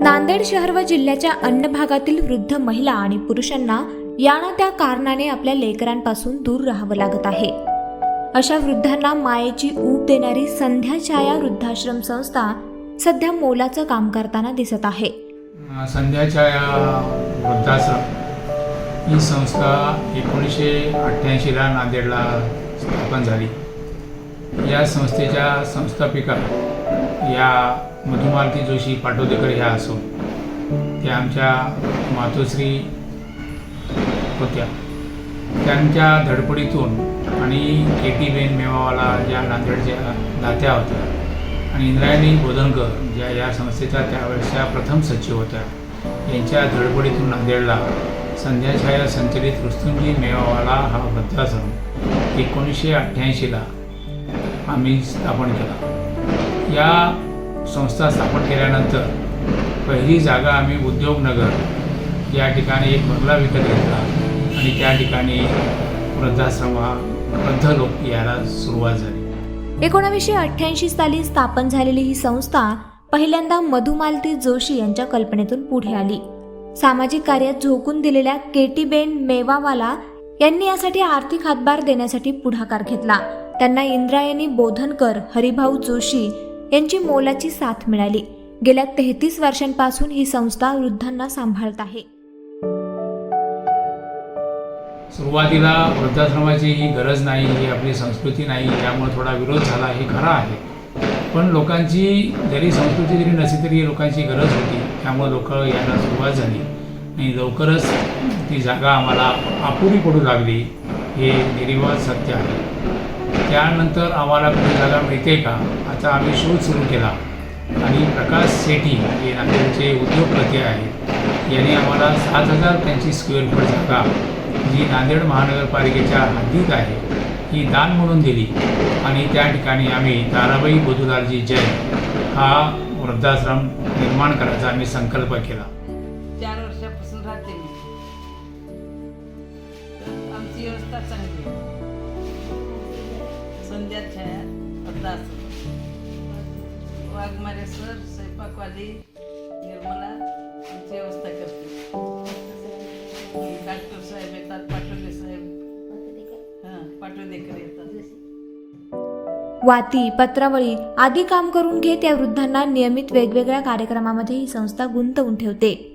नांदेड शहर व जिल्ह्याच्या अन्य भागातील वृद्ध महिला आणि पुरुषांना या ना त्या कारणाने आपल्या लेकरांपासून दूर राहावं लागत आहे. अशा वृद्धांना मायेची ऊब देणारी संध्या छाया वृद्धाश्रम संस्था सध्या मोलाचं काम करताना दिसत आहे. संध्याच्या वृद्धाश्रम ही संस्था एकोणीसशे अठ्ठ्याऐंशीला नांदेडला स्थापन झाली. या संस्थेच्या संस्थापिका या मधुमालती जोशी पाटोदेकर ह्या असो त्या आमच्या मातोश्री होत्या. त्यांच्या धडपडीतून आणि के टी बेन मेवावाला ज्या नांदेडच्या दात्या होत्या आणि इंद्रायणी बोधनकर ज्या या संस्थेच्या त्यावेळेसच्या प्रथम सचिव होत्या यांच्या धडपडीतून नांदेडला संध्याछाया संचलित रुस्तुंजी मेवावाला हा वृद्धाश्रम एकोणीसशे अठ्ठ्याऐंशीला आम्ही स्थापन केला. या संस्था स्थापन केल्यानंतर पहिली जागा आम्ही उद्योगनगर या ठिकाणी एक बंगला विकत घेतला आणि त्या ठिकाणी वृद्धाश्रमा वृद्ध लोक यायला सुरुवात झाली. एकोणावीसशे अठ्ठ्याऐंशी साली स्थापन झालेली ही संस्था पहिल्यांदा मधुमालती जोशी यांच्या कल्पनेतून पुढे आली. सामाजिक कार्यात झोकून दिलेल्या केटीबेन मेवावाला यांनी यासाठी आर्थिक हातभार देण्यासाठी पुढाकार घेतला. त्यांना इंद्रायणी बोधनकर हरिभाऊ जोशी यांची मोलाची साथ मिळाली. गेल्या तेहतीस वर्षांपासून ही संस्था वृद्धांना सांभाळत आहे. सुरुवातीला वृद्धाश्रमाची ही गरज नाही ही आपली संस्कृती नाही यामुळे थोडा विरोध झाला हे खरं आहे. पण लोकांची जरी संस्कृती जरी नसली तरी लोकांची गरज होती त्यामुळे लोक यायला सुरुवात झाली. आणि लवकरच ती जागा आम्हाला अपुरी पडू लागली हे निर्विवाद सत्य आहे. त्यानंतर आम्हाला कुठे जागा मिळते का आता आम्ही शोध सुरू केला. आणि प्रकाश सेठी हे नांदेडचे उद्योगपती आहेत. यांनी आम्हाला सात हजार त्यांची स्क्वेअर फूट जागा जी नांदेड महानगरपालिकेच्या हद्दीत आहे ही दान म्हणून दिली. आणि त्या ठिकाणी आम्ही ताराबाई बधुलालजी जैन हा वृद्धाश्रम निर्माण करायचा आम्ही संकल्प केला. चार वर्षापासून राहते आमची व्यवस्था चांगली संध्या छाया अर्थास वाघमारे सर स्वयंपाकवाली निर्मला आमची व्यवस्था करते. डॉक्टर साहेब येतात पाटोले साहेब. हां पाटोलेकर येतात. वाती पत्रावळी आदी काम करून घेत या वृद्धांना नियमित वेगवेगळ्या कार्यक्रमामध्ये ही संस्था गुंतवून ठेवते.